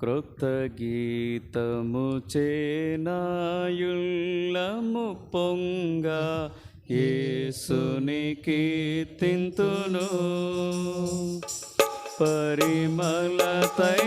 క్రొత్తగీతము చేనాయుళ్ళము పొంగ యేసుని కీర్తింతును. పరిమళతై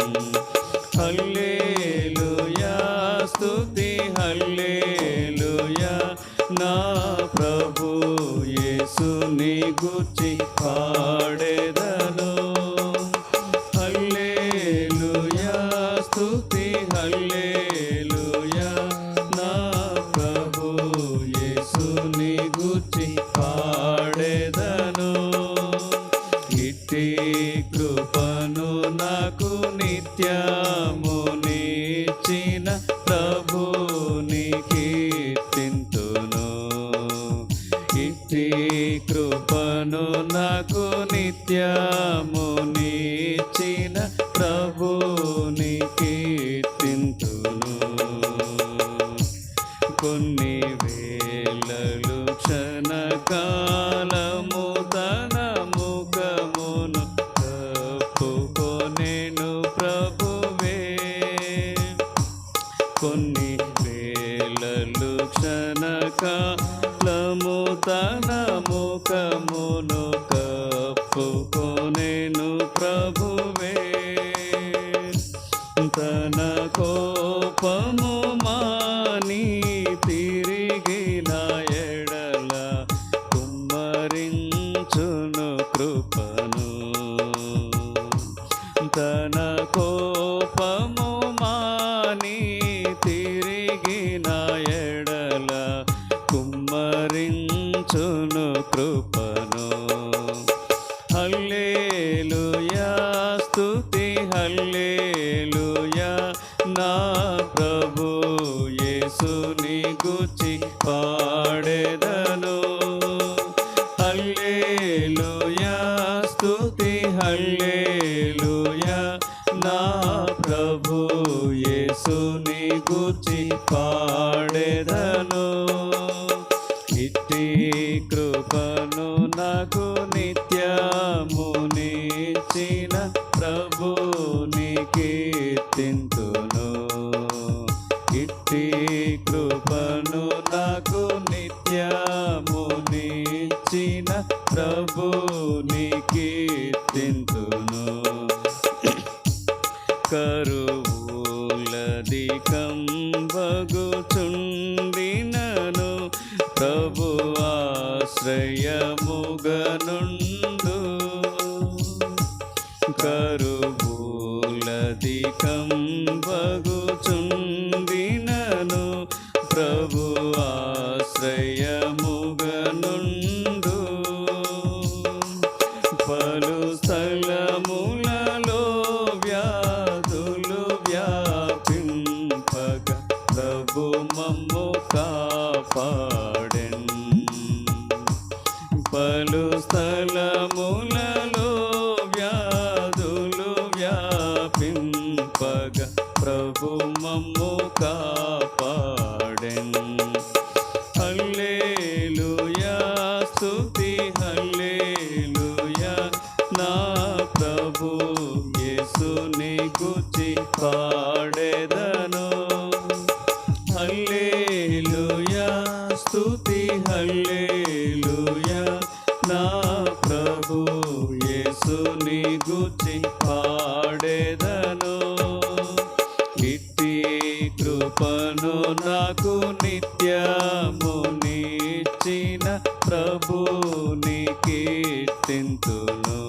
মনে కొన్ని వేలలు క్షణక క్షణకాలము తన ముఖమును కప్పుకొనేను ప్రభువే. తన కోపము మానీ నా ప్రభు యేసుని గుచి పాడెదను. హల్లేలుయా స్తుతి హల్లేలుయా. నా ప్రభు యేసుని గుచి పాడెదను. అధికంబగుచుండినను ప్రభు ఆశ్రయముగనుండు. కరుబూలధికంబగు ప్రభు మమ్ము కాపాడెన్ పలు స్థలములలో వ్యాధులు వ్యాపింపగ ప్రభు మమ్ము కాపాడెన్ కృపను నాకు నిత్యము నిచ్చిన ప్రభుని కీర్తింతును.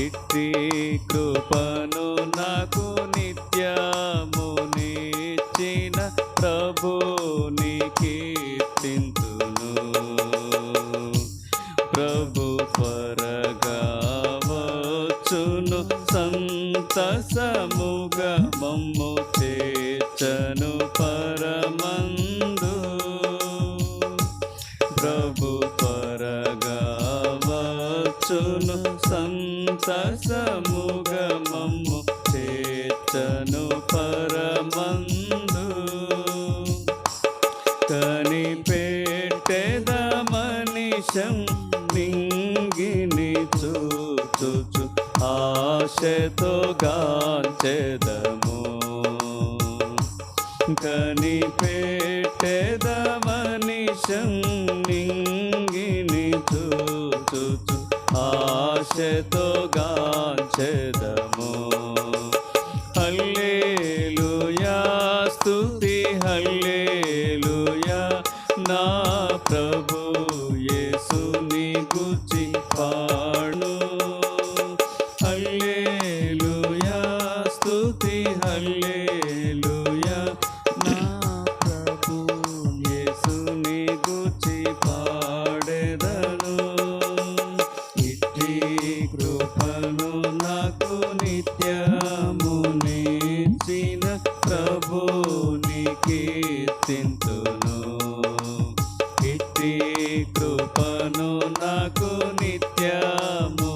ఇట్టి కృపను నాకు నిత్యము నిచ్చిన ప్రభుని చేర్చను పరమందు. ప్రభు త్వరగా వచ్చును సంతసముగ మమ్ము చేర్చను పరమందు. కనిపెట్టెద మనిషం నింగిని చూచుచు. ఆశతో గాంచెదము కనిపెట్టెద మనిషం నింగిని చూచుచు. ఆశతో గాంచెదము. హల్లేలుయా స్తుతి హల్లేలుయా. నా కీర్తింతును. ఇట్టి కృపను నాకు నిత్యము